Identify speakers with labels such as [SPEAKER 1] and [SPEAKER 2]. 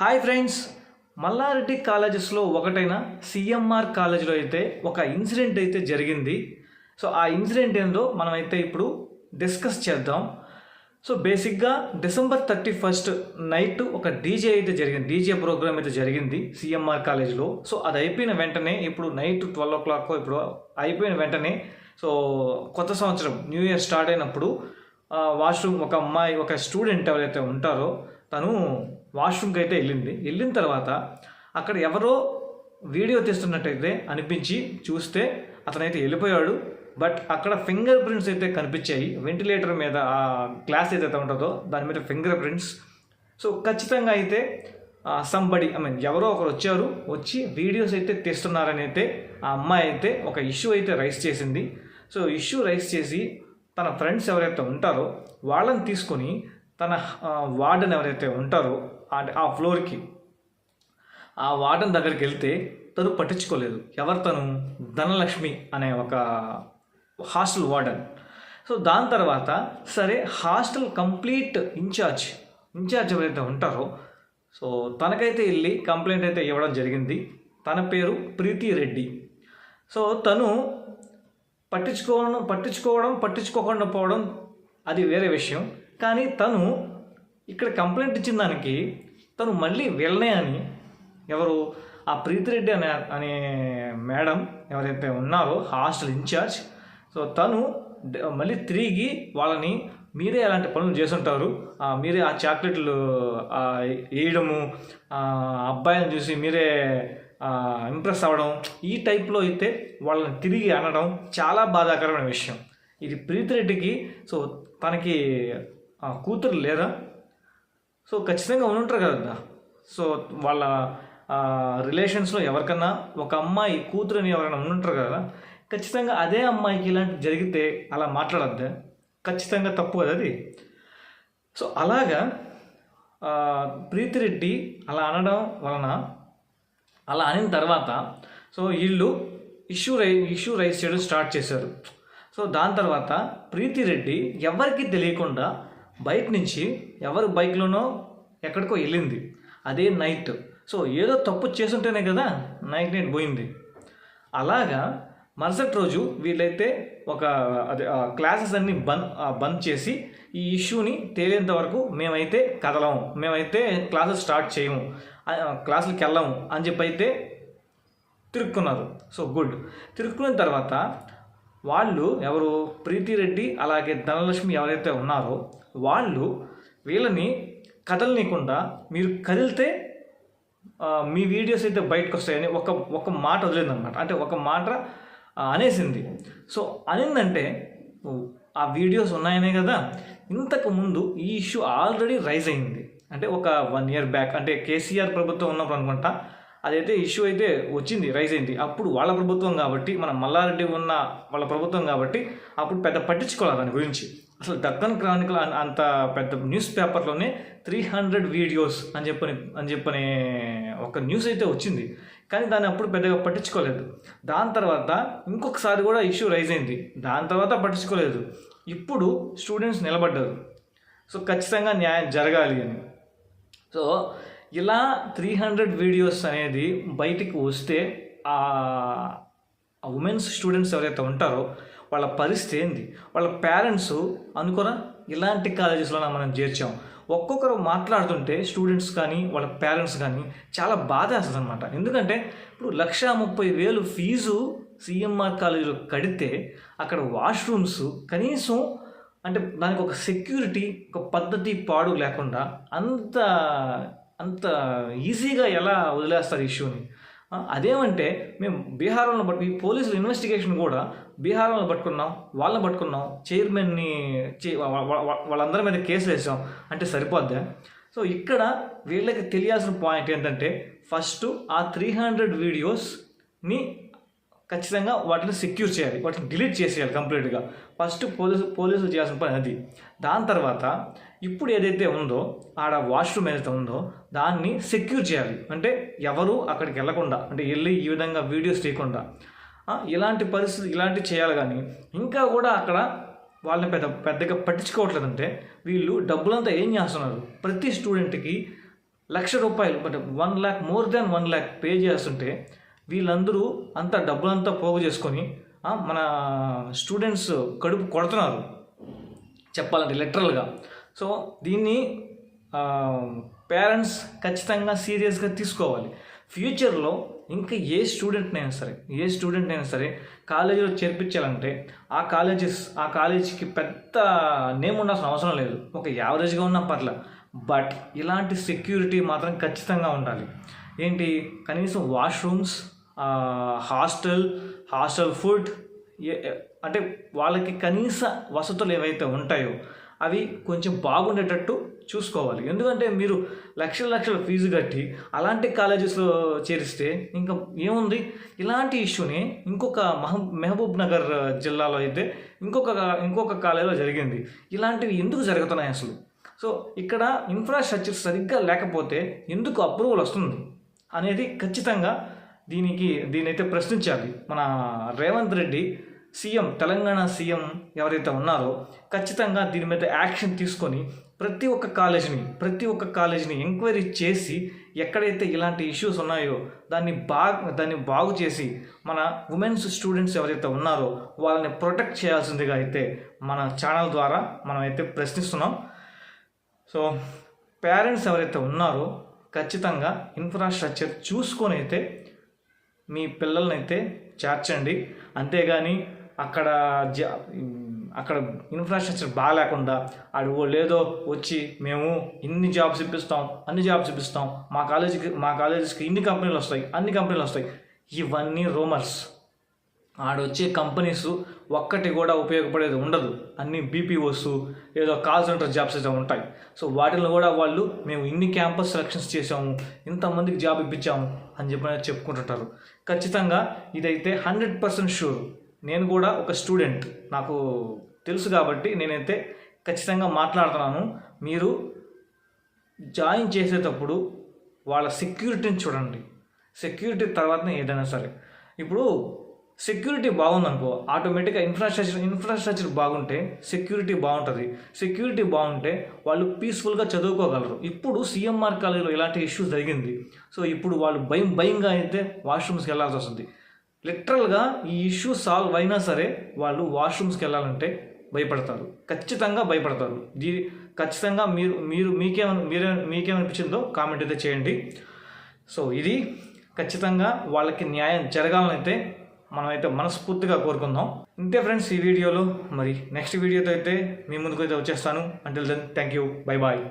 [SPEAKER 1] Hi friends Mallareddy కాలేజెస్లో ఒకటైన CMR కాలేజీలో అయితే ఒక ఇన్సిడెంట్ అయితే జరిగింది. సో ఆ ఇన్సిడెంట్ ఏందో మనమైతే ఇప్పుడు డిస్కస్ చేద్దాం. సో బేసిక్గా డిసెంబర్ థర్టీ ఫస్ట్ నైట్ ఒక డీజే అయితే జరిగింది డీజే ప్రోగ్రామ్ అయితే జరిగింది సిఎంఆర్ కాలేజ్లో. సో అది అయిపోయిన వెంటనే ఇప్పుడు నైట్ ట్వెల్వ్ ఓ క్లాక్ ఇప్పుడు అయిపోయిన వెంటనే సో కొత్త సంవత్సరం న్యూ ఇయర్ స్టార్ట్ అయినప్పుడు వాష్రూమ్ ఒక అమ్మాయి ఒక స్టూడెంట్ ఎవరైతే ఉంటారో తను వాష్రూమ్కి అయితే వెళ్ళింది. వెళ్ళిన తర్వాత అక్కడ ఎవరో వీడియో తీస్తున్నట్టయితే అనిపించి చూస్తే అతనైతే వెళ్ళిపోయాడు. బట్ అక్కడ ఫింగర్ ప్రింట్స్ అయితే కనిపించాయి. వెంటిలేటర్ మీద ఆ గ్లాస్ ఏదైతే ఉంటుందో దాని మీద ఫింగర్ ప్రింట్స్. సో ఖచ్చితంగా అయితే సంబడి ఐ మీన్ ఎవరో ఒకరు వచ్చారు. వచ్చి వీడియోస్ అయితే తీస్తున్నారని అయితే ఆ అమ్మాయి అయితే ఒక ఇష్యూ అయితే రైస్ చేసింది. సో ఇష్యూ రైస్ చేసి తన ఫ్రెండ్స్ ఎవరైతే ఉంటారో వాళ్ళని తీసుకొని తన వార్డెన్ ఎవరైతే ఉంటారో ఆ- ఆ ఫ్లోర్కి. ఆ వార్డెన్ దగ్గరికి వెళ్తే తను పట్టించుకోలేదు. ఎవరు తను? ధనలక్ష్మి అనే ఒక హాస్టల్ వార్డెన్. సో దాని తర్వాత సరే హాస్టల్ కంప్లీట్ ఇన్ఛార్జ్ ఇన్ఛార్జ్ ఎవరైతే ఉంటారో సో తనకైతే వెళ్ళి కంప్లైంట్ అయితే ఇవ్వడం జరిగింది. తన పేరు ప్రీతి రెడ్డి. సో తను పట్టించుకోవడం పట్టించుకోవడం పట్టించుకోకుండా పోవడం అది వేరే విషయం. కానీ తను ఇక్కడ కంప్లైంట్ ఇచ్చిన దానికి తను మళ్ళీ వెళ్ళనే అని ఎవరు ఆ ప్రీతిరెడ్డి అనే అనే మేడం ఎవరైతే ఉన్నారో హాస్టల్ ఇన్ఛార్జ్ సో తను మళ్ళీ తిరిగి వాళ్ళని మీరే అలాంటి పనులు చేస్తుంటారు? మీరే ఆ చాక్లెట్లు వేయడము అబ్బాయిని చూసి మీరే ఇంప్రెస్ అవ్వడం ఈ టైప్లో అయితే వాళ్ళని తిరిగి అనడం చాలా బాధాకరమైన విషయం. ఇది ప్రీతిరెడ్డికి సో తనకి కూతురు లేదా? సో ఖచ్చితంగా ఉండి ఉంటారు కదా సో వాళ్ళ రిలేషన్స్లో ఎవరికన్నా ఒక అమ్మాయి కూతురుని ఎవరైనా ఉంటారు కదా ఖచ్చితంగా అదే అమ్మాయికి ఇలాంటి జరిగితే అలా మాట్లాడద్దా? ఖచ్చితంగా తప్పు కదా అది. సో అలాగా ప్రీతిరెడ్డి అలా అనడం వలన అలా అనిన తర్వాత సో వీళ్ళు ఇష్యూ రై ఇష్యూ రైజ్ చేయడం స్టార్ట్ చేశారు. సో దాని తర్వాత ప్రీతిరెడ్డి ఎవరికి తెలియకుండా బైక్ నుంచి ఎవరి బైక్లోనో ఎక్కడికో వెళ్ళింది. అదే నైట్. సో ఏదో తప్పు చేసుంటేనే కదా నైట్ నైట్ పోయింది. అలాగా మరుసటి రోజు వీళ్ళైతే ఒక అదే క్లాసెస్ అన్ని బంద్ బంద్ చేసి ఈ ఇష్యూని తేలేంత వరకు మేమైతే కదలము మేమైతే క్లాసెస్ స్టార్ట్ చేయము. క్లాసులకి వెళ్ళము అని చెప్పి అయితే తిరుక్కున్నారు. So good. తిరుక్కున్న తర్వాత వాళ్ళు ఎవరు? ప్రీతిరెడ్డి అలాగే ధనలక్ష్మి ఎవరైతే ఉన్నారో వాళ్ళు వీళ్ళని కదలనీయకుండా మీరు కదిలితే మీ వీడియోస్ అయితే బయటకు వస్తాయని ఒక ఒక మాట వదిలేదన్నమాట అంటే ఒక మాట అనేసింది. సో అనిందంటే ఆ వీడియోస్ ఉన్నాయనే కదా ఇంతకు ముందు ఈ ఇష్యూ ఆల్రెడీ రైజ్ అయింది. అంటే ఒక వన్ ఇయర్ బ్యాక్ అంటే కేసీఆర్ ప్రభుత్వం ఉన్నప్పుడు అనుకుంటా అదైతే ఇష్యూ అయితే వచ్చింది రైజ్ అయింది. అప్పుడు వాళ్ళ ప్రభుత్వం కాబట్టి మన మల్లారెడ్డి ఉన్న వాళ్ళ ప్రభుత్వం కాబట్టి అప్పుడు పెద్ద పట్టించుకోవాలి దాని గురించి. అసలు దక్కన్ క్రానికల్ అంత పెద్ద న్యూస్ పేపర్లోనే త్రీ హండ్రెడ్ వీడియోస్ అని చెప్పని అని చెప్పని ఒక న్యూస్ అయితే వచ్చింది. కానీ దాన్ని అప్పుడు పెద్దగా పట్టించుకోలేదు. దాని తర్వాత ఇంకొకసారి కూడా ఇష్యూ రైజ్ అయింది. దాని తర్వాత పట్టించుకోలేదు. ఇప్పుడు స్టూడెంట్స్ నిలబడ్డారు. సో ఖచ్చితంగా న్యాయం జరగాలి అని. సో ఇలా త్రీ హండ్రెడ్ వీడియోస్ అనేది బయటికి వస్తే ఆ ఉమెన్స్ స్టూడెంట్స్ ఎవరైతే ఉంటారో వాళ్ళ పరిస్థితి ఏంది? వాళ్ళ పేరెంట్స్ అనుకోరా ఇలాంటి కాలేజెస్లో మనం చేర్చాం. ఒక్కొక్కరు మాట్లాడుతుంటే స్టూడెంట్స్ కానీ వాళ్ళ పేరెంట్స్ కానీ చాలా బాధ వేస్తుంది అనమాట ఎందుకంటే ఇప్పుడు లక్ష ముప్పై వేలు ఫీజు సిఎంఆర్ కాలేజీలో కడితే అక్కడ వాష్రూమ్స్ కనీసం అంటే దానికి ఒక సెక్యూరిటీ ఒక పద్ధతి పాడు లేకుండా అంత అంత ఈజీగా ఎలా వదిలేస్తారు ఇష్యూని అదేమంటే మేము బీహార్లో పట్టు ఈ పోలీసులు ఇన్వెస్టిగేషన్ కూడా బీహార్లో పట్టుకున్నాం వాళ్ళని పట్టుకున్నాం చైర్మన్ని చే- వాళ్ళందరి మీద కేసులు వేసాం. అంటే సరిపోద్దా? సో ఇక్కడ వీళ్ళకి తెలియాల్సిన పాయింట్ ఏంటంటే ఫస్ట్ ఆ త్రీ హండ్రెడ్ వీడియోస్ని ఖచ్చితంగా వాటిని సెక్యూర్ చేయాలి వాటిని డిలీట్ చేసేయాలి కంప్లీట్గా ఫస్ట్ పోలీసు పోలీసులు చేయాల్సిన పని అది. దాని తర్వాత ఇప్పుడు ఏదైతే ఉందో ఆడ వాష్రూమ్ ఏదైతే ఉందో దాన్ని సెక్యూర్ చేయాలి. అంటే ఎవరు అక్కడికి వెళ్ళకుండా అంటే వెళ్ళి ఈ విధంగా వీడియోస్ తీయకుండా. ఇలాంటి పరిస్థితి ఇలాంటివి చేయాలి కానీ ఇంకా కూడా అక్కడ వాళ్ళని పెద్ద పెద్దగా పట్టించుకోవట్లేదంటే వీళ్ళు డబ్బులంతా ఏం చేస్తున్నారు? ప్రతి స్టూడెంట్కి లక్ష రూపాయలు but one lakh more than one lakh pay చేస్తుంటే వీళ్ళందరూ అంత డబ్బులంతా పోగు చేసుకొని మన స్టూడెంట్స్ కడుపు కొడుతున్నారు. చెప్పాలంటే లిటరల్గా సో దీన్ని పేరెంట్స్ ఖచ్చితంగా సీరియస్గా తీసుకోవాలి. ఫ్యూచర్లో ఇంకా ఏ స్టూడెంట్నైనా సరే ఏ స్టూడెంట్ అయినా సరే కాలేజీలో చేర్పించాలంటే ఆ కాలేజెస్ ఆ కాలేజీకి పెద్ద నేమ్ ఉండాల్సిన అవసరం లేదు. ఒక యావరేజ్గా ఉన్న పర్లే. బట్ ఇలాంటి సెక్యూరిటీ మాత్రం ఖచ్చితంగా ఉండాలి. ఏంటి? కనీసం వాష్రూమ్స్ హాస్టల్ హాస్టల్ ఫుడ్ ఏ- అంటే వాళ్ళకి కనీస వసతులు ఏవైతే ఉంటాయో అవి కొంచెం బాగుండేటట్టు చూసుకోవాలి. ఎందుకంటే మీరు లక్షల లక్షల ఫీజు కట్టి అలాంటి కాలేజెస్లో చేరిస్తే ఇంకా ఏముంది? ఇలాంటి ఇష్యూని ఇంకొక మహ మహబూబ్ నగర్ జిల్లాలో అయితే ఇంకొక ఇంకొక కాలేజీలో జరిగింది. ఇలాంటివి ఎందుకు జరుగుతున్నాయి అసలు? సో ఇక్కడ ఇన్ఫ్రాస్ట్రక్చర్ సరిగ్గా లేకపోతే ఎందుకు అప్రూవల్ వస్తుంది? అనేది ఖచ్చితంగా దీనికి దీనైతే ప్రశ్నించాలి. మన రేవంత్ రెడ్డి సీఎం తెలంగాణ సీఎం ఎవరైతే ఉన్నారో ఖచ్చితంగా దీని మీద యాక్షన్ తీసుకొని ప్రతి ఒక్క కాలేజీని ప్రతి ఒక్క కాలేజీని ఎంక్వైరీ చేసి ఎక్కడైతే ఇలాంటి ఇష్యూస్ ఉన్నాయో దాన్ని బాగా దాన్ని బాగు చేసి మన ఉమెన్స్ స్టూడెంట్స్ ఎవరైతే ఉన్నారో వాళ్ళని ప్రొటెక్ట్ చేయాల్సిందిగా అయితే మన ఛానల్ ద్వారా మనం అయితే ప్రశ్నిస్తున్నాం. సో పేరెంట్స్ ఎవరైతే ఉన్నారో ఖచ్చితంగా ఇన్ఫ్రాస్ట్రక్చర్ చూసుకొని అయితే మీ పిల్లల్ని అయితే చేర్చండి. అంతేగాని అక్కడ అక్కడ ఇన్ఫ్రాస్ట్రక్చర్ బాగాలేకుండా ఆడు లేదో వచ్చి మేము ఇన్ని జాబ్స్ ఇప్పిస్తాం అన్ని జాబ్స్ ఇప్పిస్తాం. మా కాలేజీకి మా కాలేజెస్కి ఇన్ని కంపెనీలు వస్తాయి అన్ని కంపెనీలు వస్తాయి. ఇవన్నీ రూమర్స్ ఆడొచ్చే కంపెనీస్ ఒక్కటి కూడా ఉపయోగపడేది ఉండదు. అన్ని బీపీఓస్ ఏదో కాల్ సెంటర్ జాబ్స్ అయితే ఉంటాయి. సో వాటిలో కూడా వాళ్ళు మేము ఇన్ని క్యాంపస్ సెలక్షన్స్ చేసాము ఇంతమందికి జాబ్ ఇప్పించాము అని చెప్పి చెప్పుకుంటుంటారు. ఖచ్చితంగా ఇదైతే హండ్రెడ్ పర్సెంట్ షూర్ నేను కూడా ఒక స్టూడెంట్ నాకు తెలుసు కాబట్టి నేనైతే ఖచ్చితంగా మాట్లాడుతున్నాను. మీరు జాయిన్ చేసేటప్పుడు వాళ్ళ సెక్యూరిటీని చూడండి. సెక్యూరిటీ తర్వాతనే ఏదైనా సరే. ఇప్పుడు సెక్యూరిటీ బాగుందనుకో ఆటోమేటిక్గా ఇన్ఫ్రాస్ట్రక్చర్ ఇన్ఫ్రాస్ట్రక్చర్ బాగుంటే సెక్యూరిటీ బాగుంటుంది. సెక్యూరిటీ బాగుంటే వాళ్ళు పీస్ఫుల్గా చదువుకోగలరు. ఇప్పుడు సీఎంఆర్ కాలేజీలో ఇలాంటి ఇష్యూస్ జరిగింది. సో ఇప్పుడు వాళ్ళు భయం భయంగా అయితే వాష్రూమ్స్కి వెళ్ళాల్సి వస్తుంది. లిటరల్గా ఈ ఇష్యూ సాల్వ్ అయినా సరే వాళ్ళు వాష్రూమ్స్కి వెళ్ళాలంటే భయపడతారు. ఖచ్చితంగా భయపడతారు. దీ ఖచ్చితంగా మీరు మీరు మీకేమని మీరే మీకేమనిపించిందో కామెంట్ అయితే చేయండి. సో ఇది ఖచ్చితంగా వాళ్ళకి న్యాయం జరగాలని అయితే మనమైతే మనస్ఫూర్తిగా కోరుకుందాం. ఇంతే ఫ్రెండ్స్ ఈ వీడియోలో. మరి నెక్స్ట్ వీడియోతో అయితే మీ ముందుకు అయితే వచ్చేస్తాను. Until then thank you bye bye